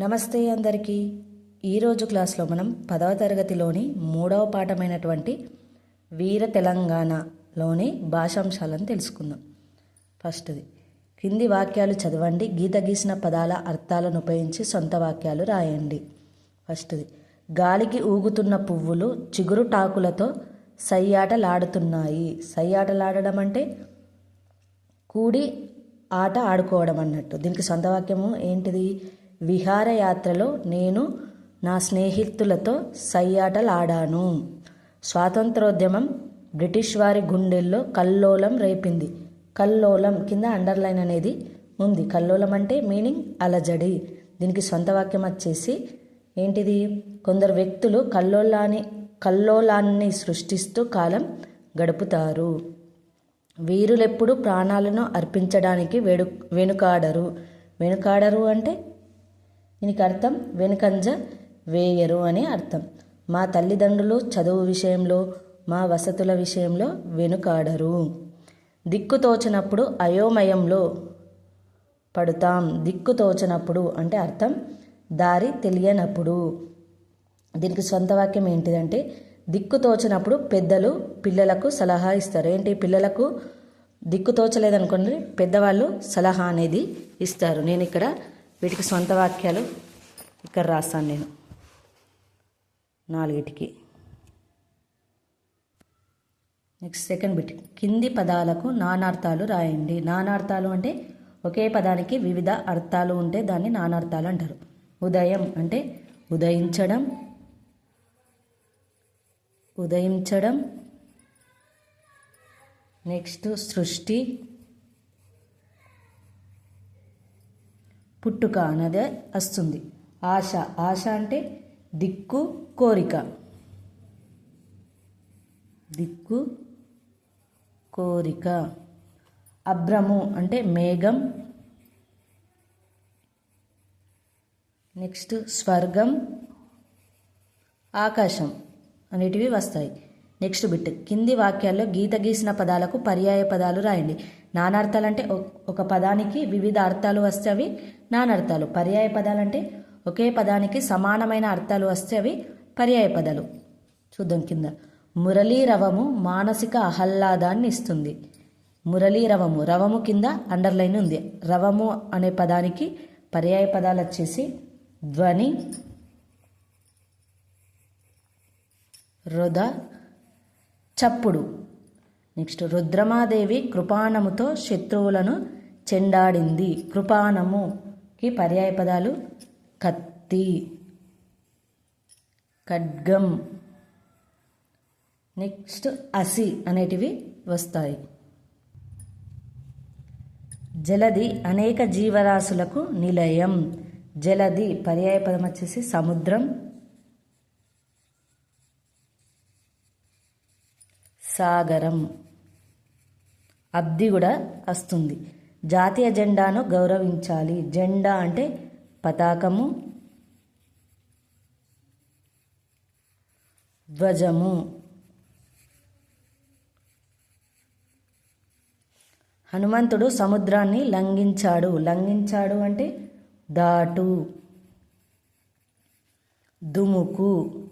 నమస్తే అందరికీ. ఈరోజు క్లాస్లో మనం పదవ తరగతిలోని మూడవ పాఠమైనటువంటి వీర తెలంగాణలోని భాషాంశాలను తెలుసుకుందాం. ఫస్ట్ది కింది వాక్యాలు చదవండి గీత గీసిన పదాల అర్థాలను ఉపయోగించి సొంత వాక్యాలు రాయండి. ఫస్ట్ది గాలికి ఊగుతున్న పువ్వులు చిగురు టాకులతో సయ్యాటలాడుతున్నాయి. సయ్యాటలాడడం అంటే కూడి ఆట ఆడుకోవడం అన్నట్టు. దీనికి సొంత వాక్యము ఏంటిది? విహారయాత్రలో నేను నా స్నేహితులతో సయ్యాటలాడాను. స్వాతంత్రోద్యమం బ్రిటిష్ వారి గుండెల్లో కల్లోలం రేపింది. కల్లోలం కింద అండర్లైన్ అనేది ఉంది. కల్లోలం అంటే మీనింగ్ అలజడి. దీనికి సొంత వాక్యం వచ్చేసి ఏంటిది? కొందరు వ్యక్తులు కల్లోలాన్ని కల్లోలాన్ని సృష్టిస్తూ కాలం గడుపుతారు. వీరులెప్పుడు ప్రాణాలను అర్పించడానికి వెడు వెనుకాడరు. వెనుకాడరు అంటే దీనికి అర్థం వెనుకంజ వేయరు అని అర్థం. మా తల్లిదండ్రులు చదువు విషయంలో మా వసతుల విషయంలో వెనుకాడరు. దిక్కు తోచినప్పుడు అయోమయంలో పడుతాం. దిక్కు తోచినప్పుడు అంటే అర్థం దారి తెలియనప్పుడు. దీనికి సొంత వాక్యం ఏంటిదంటే దిక్కు తోచినప్పుడు పెద్దలు పిల్లలకు సలహా ఇస్తారు. ఏంటి? పిల్లలకు దిక్కు తోచలేదనుకోండి పెద్దవాళ్ళు సలహా అనేది ఇస్తారు. నేను ఇక్కడ వీటికి సొంత వాక్యాలు ఇక్కడ రాస్తాను నేను. నాలుగిటికి. నెక్స్ట్ సెకండ్ బిట్ కింది పదాలకు నానార్థాలు రాయండి. నానార్థాలు అంటే ఒకే పదానికి వివిధ అర్థాలు ఉంటే దాన్ని నానార్థాలు అంటారు. ఉదయం అంటే ఉదయించడం ఉదయించడం. నెక్స్ట్ సృష్టి. పుట్టుక అనేది వస్తుంది. ఆశ ఆశ అంటే దిక్కు కోరిక. దిక్కు కోరిక. అభ్రము అంటే మేఘం. నెక్స్ట్ స్వర్గం. ఆకాశం అనేటివి వస్తాయి. Next bit. కింది వాక్యాల్లో గీత గీసిన పదాలకు పర్యాయ పదాలు రాయండి. నానార్థాలు అంటే ఒక పదానికి వివిధ అర్థాలు వస్తే అవి నానార్థాలు. పర్యాయ పదాలు అంటే ఒకే పదానికి సమానమైన అర్థాలు వస్తే అవి పర్యాయ పదాలు. చూద్దాం కింద. మురళీ రవము మానసిక ఆహ్లాదాన్ని ఇస్తుంది. మురళీ రవము రవము కింద అండర్లైన్ ఉంది. రవము అనే పదానికి పర్యాయ పదాలు వచ్చేసి ధ్వని రుద చప్పుడు. నెక్స్ట్ రుద్రమాదేవి కృపాణముతో శత్రువులను చెండాడింది. కృపాణముకి పర్యాయ పదాలు కత్తి ఖడ్గం నెక్స్ట్ అసి అనేటివి వస్తాయి. జలది అనేక జీవరాశులకు నిలయం. జలది పర్యాయ పదం వచ్చేసి సముద్రం. సాగరం. అబ్ది కూడా వస్తుంది. జాతీయ జెండాను గౌరవించాలి. జెండా అంటే పతాకము ధ్వజము. హనుమంతుడు సముద్రాన్ని లంఘించాడు. లంఘించాడు అంటే దాటు దుముకు.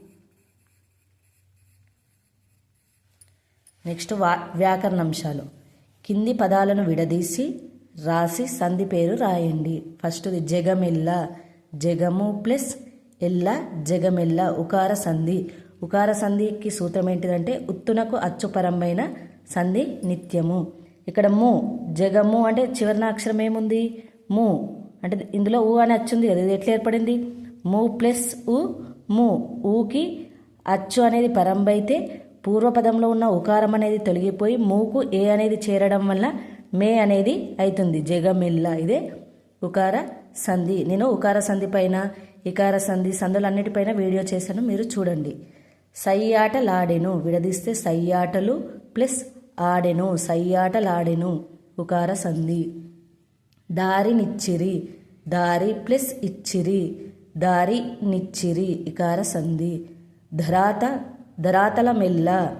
నెక్స్ట్ వా వ్యాకరణంశాలు కింది పదాలను విడదీసి రాసి సంధి పేరు రాయండి. ఫస్ట్ది జగమెల్ల జగము ప్లస్ ఎల్ల జగమెల్ల ఉకార సంధి. ఉకార సంధికి సూత్రం ఏంటిదంటే ఉత్తునకు అచ్చుపరమైన సంధి నిత్యము. ఇక్కడ ము జగము అంటే చివరిన అక్షరం ఏముంది? ము. అంటే ఇందులో ఊ అని అచ్చుంది అది ఎట్లా ఏర్పడింది? ము ప్లస్ ఉ ము. ఊకి అచ్చు అనేది పరంబైతే పూర్వపదంలో ఉన్న ఉకారం అనేది తొలగిపోయి మూకు ఏ అనేది చేరడం వల్ల మే అనేది అవుతుంది జగమిల్ల. ఇదే ఉకార సంధి. నేను ఉకార సంధి పైన ఇకార సంధి సందులన్నిటిపైన వీడియో చేశాను. మీరు చూడండి. సయ్యాటలాడెను. విడదీస్తే సయ్యాటలు ప్లస్ ఆడెను. సయ్యాటలాడెను. ఉకార సంధి. దారినిచ్చిరి దారి ప్లస్ ఇచ్చిరి. దారి నిచ్చిరి. ఇకార సంధి. ధరాత ధరాతల మెల్ల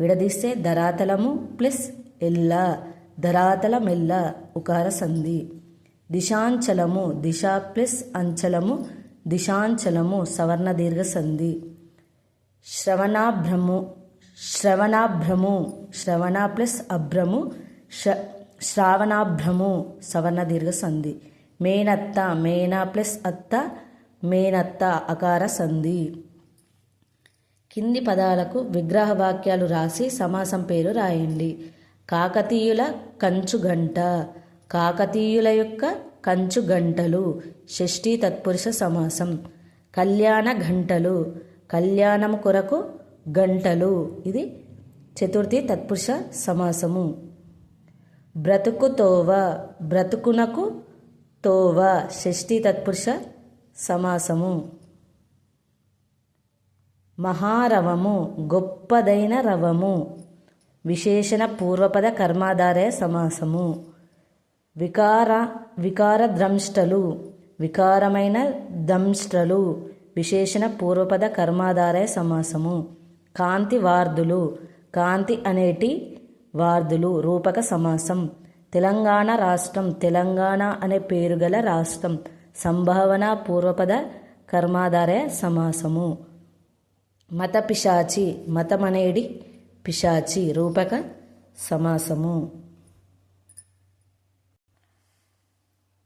విడదీస్తే ధరాతలము ప్లస్ ఎల్ల. ధరాతలమెల్ల ఉకార సంధి. దిశాంచలము దిశ ప్లస్ అంచలము దిశాంచలము సవర్ణ దీర్ఘ సంధి. శ్రవణాభ్రము శ్రవణాభ్రము శ్రవణ ప్లస్ అభ్రము శ్ర శ్రావణాభ్రము సవర్ణ దీర్ఘ సంధి. మేనత్త మేనా ప్లస్ అత్త మేనత్త అకార సంధి. కింది పదాలకు విగ్రహ వాక్యాలు రాసి సమాసం పేరు రాయండి. కాకతీయుల కంచు గంట కాకతీయుల యొక్క కంచు గంటలు షష్ఠీ తత్పురుష సమాసం. కళ్యాణ గంటలు కళ్యాణం కొరకు గంటలు. ఇది చతుర్థి తత్పురుష సమాసము. బ్రతుకు తోవ బ్రతుకునకు తోవ షష్ఠీ తత్పురుష సమాసము. మహారవము గొప్పదైన రవము. విశేషణ పూర్వపద కర్మాధారయ సమాసము. వికార వికార ద్రంష్టలు. వికారమైన దంష్టలు విశేషణ పూర్వపద కర్మాధారయ సమాసము. కాంతి వార్ధులు కాంతి అనేటి వార్ధులు రూపక సమాసం. తెలంగాణ రాష్ట్రం తెలంగాణ అనే పేరు గల రాష్ట్రం. సంభావన పూర్వపద కర్మాధారయ సమాసము. మత పిశాచి మతమనేడి పిశాచి రూపక సమాసము.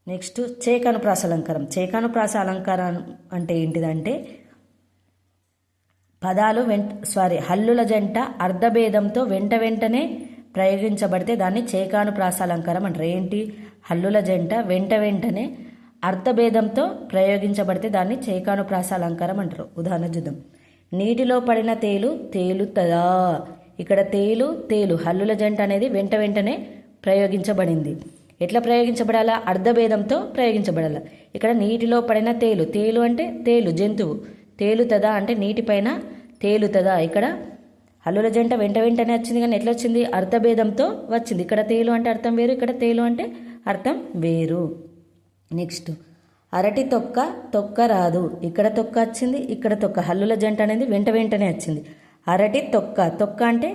నెక్స్ట్ చేకనుప్రాస అలంకారం. చేకనుప్రాస అలంకారం అంటే ఏంటిదంటే పదాలు వెంట సారీ హల్లుల జంట అర్ధభేదంతో వెంట వెంటనే ప్రయోగించబడితే దాన్ని చేకాను అలంకారం అంటారు. ఏంటి? హల్లుల జంట వెంట వెంటనే అర్థభేదంతో ప్రయోగించబడితే దాన్ని చేకాను అలంకారం అంటారు. ఉదాహరణ చూద్దాం. నీటిలో పడిన తేలు తేలుతదా? ఇక్కడ తేలు తేలు హల్లుల జంట అనేది వెంట వెంటనే ప్రయోగించబడింది. ఎట్లా ప్రయోగించబడాలా? అర్ధభేదంతో ప్రయోగించబడాలా? ఇక్కడ నీటిలో పడిన తేలు తేలు అంటే తేలు జంతువు. తేలుతదా అంటే నీటిపైన తేలుతదా? ఇక్కడ హల్లుల జంట వెంట వెంటనే వచ్చింది కానీ ఎట్లా వచ్చింది? అర్థభేదంతో వచ్చింది. ఇక్కడ తేలు అంటే అర్థం వేరు ఇక్కడ తేలు అంటే అర్థం వేరు. నెక్స్ట్. అరటి తొక్క తొక్క రాదు. ఇక్కడ తొక్క వచ్చింది ఇక్కడ తొక్క. హల్లుల జంట అనేది వెంట వెంటనే వచ్చింది. అరటి తొక్క. తొక్క అంటే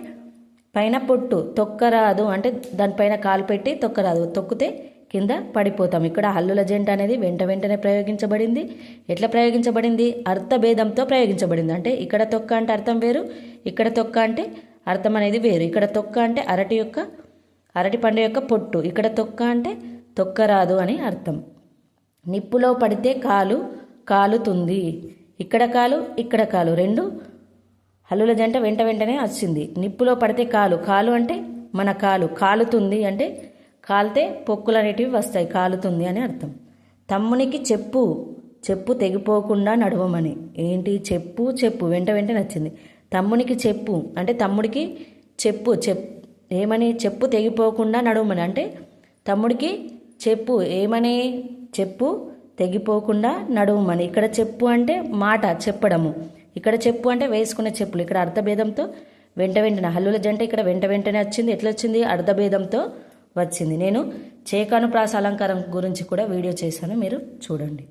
పైన పొట్టు. తొక్క రాదు అంటే దానిపైన కాలు పెట్టి తొక్క రాదు. తొక్కితే కింద పడిపోతాం. ఇక్కడ హల్లుల జంట అనేది వెంట వెంటనే ప్రయోగించబడింది. ఎట్లా ప్రయోగించబడింది? అర్థభేదంతో ప్రయోగించబడింది. అంటే ఇక్కడ తొక్క అంటే అర్థం వేరు ఇక్కడ తొక్క అంటే అర్థం అనేది వేరు. ఇక్కడ తొక్క అంటే అరటి యొక్క అరటి పండు యొక్క పొట్టు. ఇక్కడ తొక్క అంటే తొక్క రాదు అని అర్థం. నిప్పులో పడితే కాలు కాలుతుంది. ఇక్కడ కాలు ఇక్కడ కాలు రెండు. హల్లుల జంట వెంట వెంటనే వచ్చింది నిప్పులో పడితే కాలు కాలు అంటే మన కాలు. కాలుతుంది అంటే కాలితే పొక్కులు అనేటివి వస్తాయి కాలుతుంది అని అర్థం. తమ్మునికి చెప్పు చెప్పు తెగిపోకుండా నడవమని. ఏంటి? చెప్పు చెప్పు. వెంట వెంటనే వచ్చింది తమ్మునికి చెప్పు. అంటే తమ్ముడికి చెప్పు చెప్ ఏమని? చెప్పు తెగిపోకుండా నడవమని. అంటే తమ్ముడికి చెప్పు ఏమని? చెప్పు తెగిపోకుండా నడువమని ఇక్కడ చెప్పు అంటే మాట చెప్పడము. ఇక్కడ చెప్పు అంటే వేసుకునే చెప్పులు. ఇక్కడ అర్థభేదంతో వెంట వెంటనే హల్లుల జంట ఇక్కడ వెంట వెంటనే వచ్చింది. ఎట్లా వచ్చింది? అర్ధభేదంతో వచ్చింది. నేను చేకానుప్రాస అలంకారం గురించి కూడా వీడియో చేశాను. మీరు చూడండి.